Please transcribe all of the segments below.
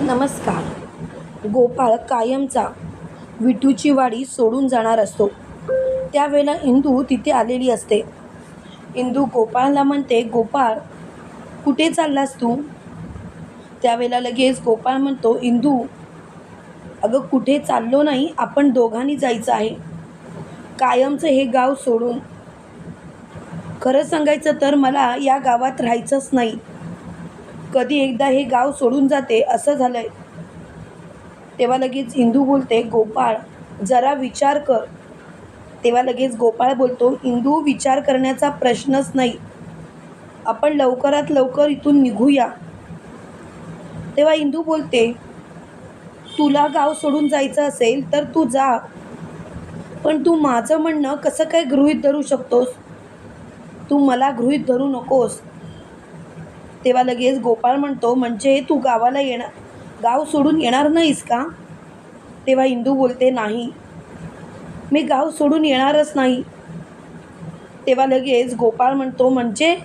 नमस्कार. गोपाळ कायमचा विठूची वाडी सोडून जाणार असतो. त्यावेळेला इंदू तिथे आलेली असते. इंदू गोपाळला म्हणते गोपाळ कुठे चाललास तू? त्यावेळेला लगेच गोपाळ म्हणतो इंदू अगं कुठे चाललो नाही आपण दोघांनी जायचं आहे. कायमचं हे गाव सोडून. खरं सांगायचं तर मला या गावात राहायचंच नाही. कधी एकदा हे गाव सोडून जाते असं झालंय. तेव्हा लगेच इंदू बोलते गोपाळ जरा विचार कर. तेव्हा लगेच गोपाळ बोलतो इंदू विचार करण्याचा प्रश्नच नाही. आपण लवकरात लवकर इथून निघूया. तेव्हा इंदू बोलते तुला गाव सोडून जायचं असेल तर तू जा. पण तू माझं म्हणणं कसं काय गृहीत धरू शकतोस? तू मला गृहीत धरू नकोस. तेव्हा लगेच गोपाळ म्हणतो म्हणजे तू गावाला येणार गाव सोडून येणार नाहीस का? तेव्हा इंदू बोलते नाही. मी गाव सोडून येणारच नाही. तेव्हा लगेच गोपाळ म्हणतो म्हणजे?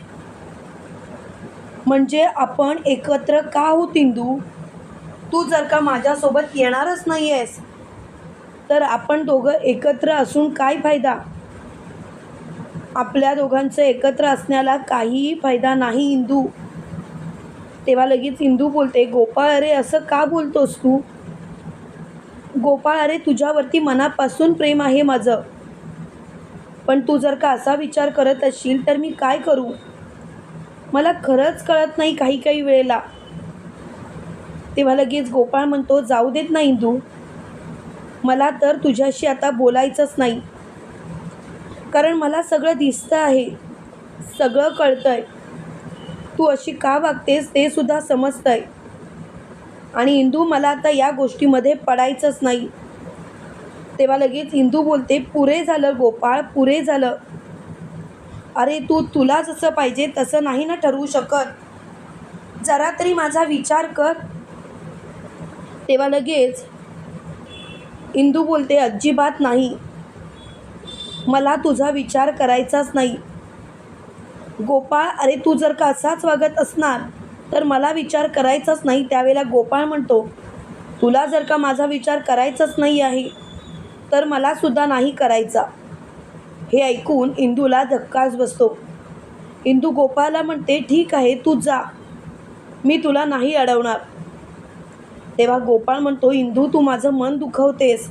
म्हणजे आपण एकत्र का आहोत इंदू? तू जर का माझ्यासोबत येणारच नाही आहेस तर आपण दोघं एकत्र असून काय फायदा? आपल्या दोघांचं एकत्र असण्याला काहीही फायदा नाही इंदू. तेव्हा लगेच इंदू बोलते गोपाळ अरे असं का बोलतोस तू? गोपाळ अरे तुझ्यावरती मनापासून प्रेम आहे माझं. पण तू जर का असा विचार करत असशील तर मी काय करू? मला खरंच कळत नाही काही काही वेळेला. तेव्हा लगेच गोपाळ म्हणतो जाऊ देत ना इंदू. मला तर तुझ्याशी आता बोलायचंच नाही. कारण मला सगळं दिसतं आहे. सगळं कळतं आहे तू अशी का वागतेस ते सुद्धा समजतंय. आणि इंदू मला आता या गोष्टीमध्ये पडायचंच नाही. तेव्हा लगेच इंदू बोलते पुरे झालं गोपाळ पुरे झालं. अरे तू तुला जसं पाहिजे तसं नाही ना ठरवू शकत. जरा तरी माझा विचार कर. तेव्हा लगेच इंदू बोलते अजिबात नाही. मला तुझा विचार करायचाच नाही. गोपाळ अरे तू जर का असाच वागत असणार तर मला विचार करायचाच नाही. त्यावेळेला गोपाळ म्हणतो तुला जर का माझा विचार करायचाच नाही आहे तर मला सुद्धा नाही करायचा. हे ऐकून इंदूला धक्काच बसतो. इंदू गोपाळला म्हणते ठीक आहे तू जा. मी तुला नाही अडवणार. तेव्हा गोपाळ म्हणतो इंदू तू माझं मन दुखवतेस.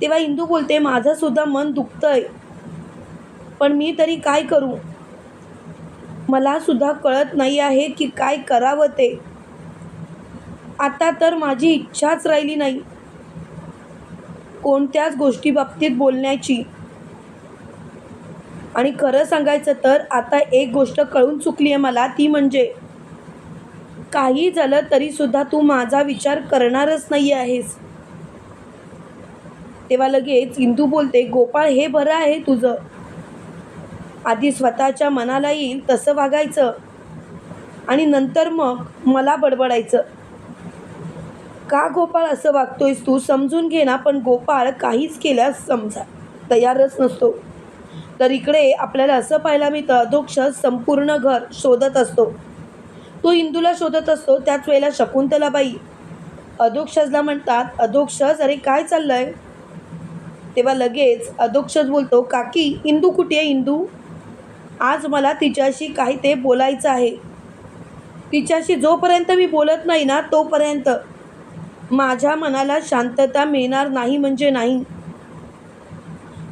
तेव्हा इंदू बोलते माझंसुद्धा मन दुखतंय पण मी तरी काय करू? मला सुद्धा कळत नाही आहे की काय करावं ते. आता तर माझी इच्छाच राहिली नाही. कोणत्याच गोष्टीबाबतीत बोलण्याची. आणि खरं सांगायचं तर आता एक गोष्ट कळून चुकली आहे मला ती म्हणजे काही झालं तरीसुद्धा तू माझा विचार करणारच नाही आहेस. तेव्हा लगेच इंदू बोलते गोपाळ हे बरं आहे तुझं. आधी स्वतःच्या मनाला येईल तसं वागायचं. आणि नंतर मग मला बडबडायचं. का गोपाळ असं वागतोयस तू समजून घे ना पण गोपाळ काहीच केल्यास समजा. तयारच नसतो. तर इकडे आपल्याला असं पाहायला मिळतं अधोक्ष संपूर्ण घर शोधत असतो. तो इंदूला शोधत असतो त्याच वेळेला शकुंतलाबाई अधोक्षजला म्हणतात अधोक्षज अरे काय चाललं आहे तेव्हा लगेच अधोक्षज बोलतो काकी इंदू कुठे आहे इंदू? आज मला तिच्याशी काही ते बोलायचं आहे. तिच्याशी जोपर्यंत मी बोलत नाही ना तोपर्यंत माझ्या मनाला शांतता मिळणार नाही म्हणजे नाही.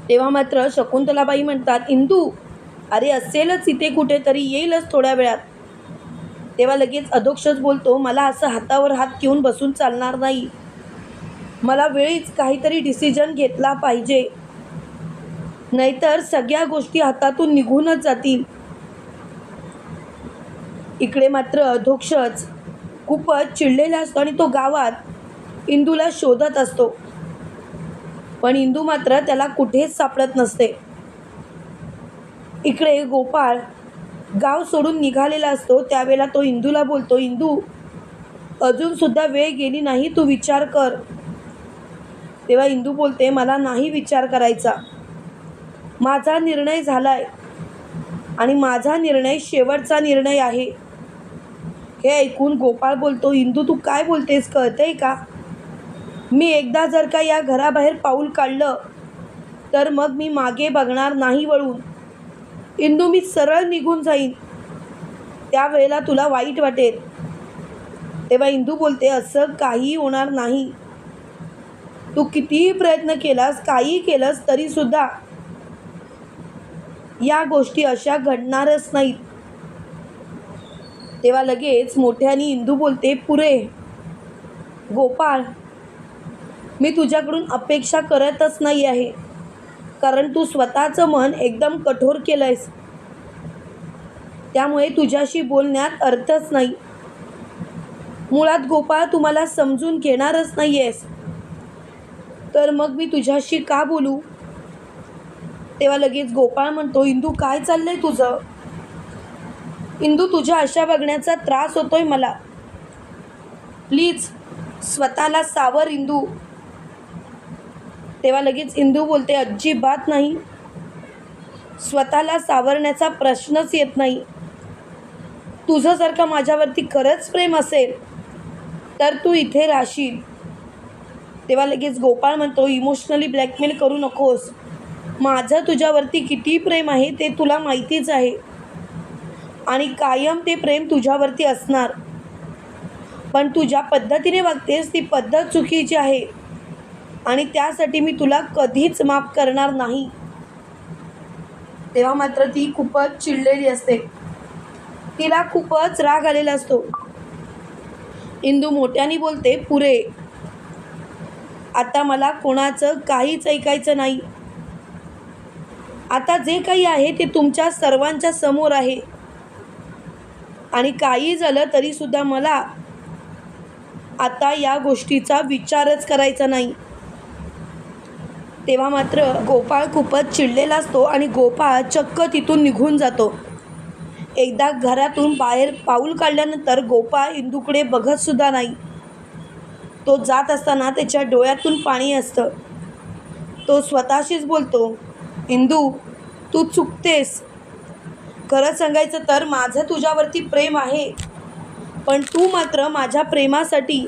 तेव्हा मात्र शकुंतलाबाई म्हणतात इंदू अरे असेलच इथे कुठेतरी येईलच थोड्या वेळात. तेव्हा लगेच अधोक्षच बोलतो मला असं हातावर हात घेऊन बसून चालणार नाही. मला वेळीच काहीतरी डिसिजन घेतला पाहिजे. नाहीतर सगळ्या गोष्टी हातातून निघूनच जातील. इकडे मात्र धोक्षच खूपच चिडलेला असतो आणि तो गावात इंदूला शोधत असतो. पण इंदू मात्र त्याला कुठेच सापडत नसते. इकडे गोपाळ गाव सोडून निघालेला असतो. त्यावेळेला तो इंदूला बोलतो इंदू अजूनसुद्धा वेळ गेली नाही तू विचार कर. तेव्हा इंदू बोलते मला नाही विचार करायचा. माझा निर्णय झाला आहे आणि माझा निर्णय शेवटचा निर्णय आहे. हे ऐकून गोपाळ बोलतो इंदू तू काय बोलतेस? कळतंय का? मी एकदा जर का या घराबाहेर पाऊल काढलं तर मग मी मागे बघणार नाही वळून. इंदू मी सरळ निघून जाईन. त्यावेळेला तुला वाईट वाटेल. तेव्हा इंदू बोलते असं काही होणार नाही. तू कितीही प्रयत्न केलास काहीही केलंस तरीसुद्धा या गोष्टी अशा घडणारच नाहीत. तेव्हा लगेच मोठ्याने इंदू बोलते पुरे गोपाळ मी तुझ्याकडून अपेक्षा करतच नाही आहे. कारण तू स्वतःचं मन एकदम कठोर केलं आहेस त्यामुळे तुझ्याशी बोलण्यात अर्थच नाही. मुळात गोपाळ तुम्हाला समजून घेणारच नाही आहेस तर मग मी तुझ्याशी का बोलू? तेव्हा लगेच गोपाळ म्हणतो इंदू काय चाललंय तुझं? इंदू तुझ्या अशा बघण्याचा त्रास होतोय मला. प्लीज स्वतःला सावर इंदू. तेव्हा लगेच इंदू बोलते अजिबात नाही. स्वतःला सावरण्याचा प्रश्नच येत नाही. तुझं जर का माझ्यावरती खरंच प्रेम असेल तर तू इथे राहशील. तेव्हा लगेच गोपाळ म्हणतो इमोशनली ब्लॅकमेल करू नकोस. माझं तुझ्यावरती किती प्रेम आहे ते तुला माहितीच आहे. आणि कायम ते प्रेम तुझ्यावरती असणार. पण तू ज्या पद्धतीने वागतेस ती पद्धत चुकीची आहे. आणि त्यासाठी मी तुला कधीच माफ करणार नाही. तेव्हा मात्र ती खूपच चिडलेली असते. तिला खूपच राग आलेला असतो. इंदू मोठ्याने बोलते पुरे आता मला कोणाचं काहीच ऐकायचं नाही. आता जे काही आहे ते तुमच्या सर्वांच्या समोर आहे. आणि काही झालं तरीसुद्धा मला आता या गोष्टीचा विचारच करायचा नाही. तेव्हा मात्र गोपाळ खूपच चिडलेला असतो आणि गोपाळ चक्क तिथून निघून जातो. एकदा घरातून बाहेर पाऊल काढल्यानंतर गोपाळ इंदूकडे बघतसुद्धा नाही. तो जात असताना त्याच्या डोळ्यातून पाणी असतं. तो स्वतःशीच बोलतो इंदू तू चुकतेस. खरं सांगायचं तर माझं तुझ्यावरती प्रेम आहे. पण तू मात्र माझ्या प्रेमासाठी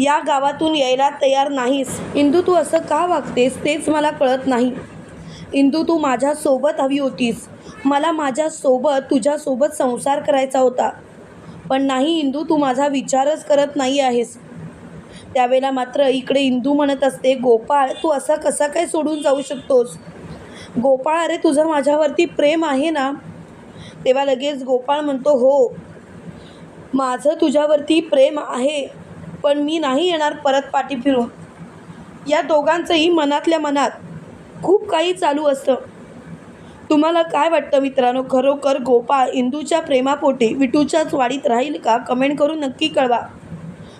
या गावातून यायला तयार नाहीस. इंदू तू असं का वागतेस तेच मला कळत नाही. इंदू तू माझ्यासोबत हवी होतीस. मला माझ्यासोबत तुझ्यासोबत संसार करायचा होता. पण नाही इंदू तू माझा विचारच करत नाही आहेस. त्यावेळेला मात्र इकडे इंदू म्हणत असते गोपाळ तू असा कसा काय सोडून जाऊ शकतोस? गोपाळ अरे तुझं माझ्यावरती प्रेम आहे ना? तेव्हा लगेच गोपाळ म्हणतो हो माझं तुझ्यावरती प्रेम आहे पण मी नाही येणार परत पाठी फिरून. या दोघांचंही मनातल्या मनात खूप काही चालू असतं. तुम्हाला काय वाटतं मित्रांनो? खरोखर गोपाळ इंदूच्या प्रेमापोटी विटूच्याच वाडीत राहील का? कमेंट करून नक्की कळवा.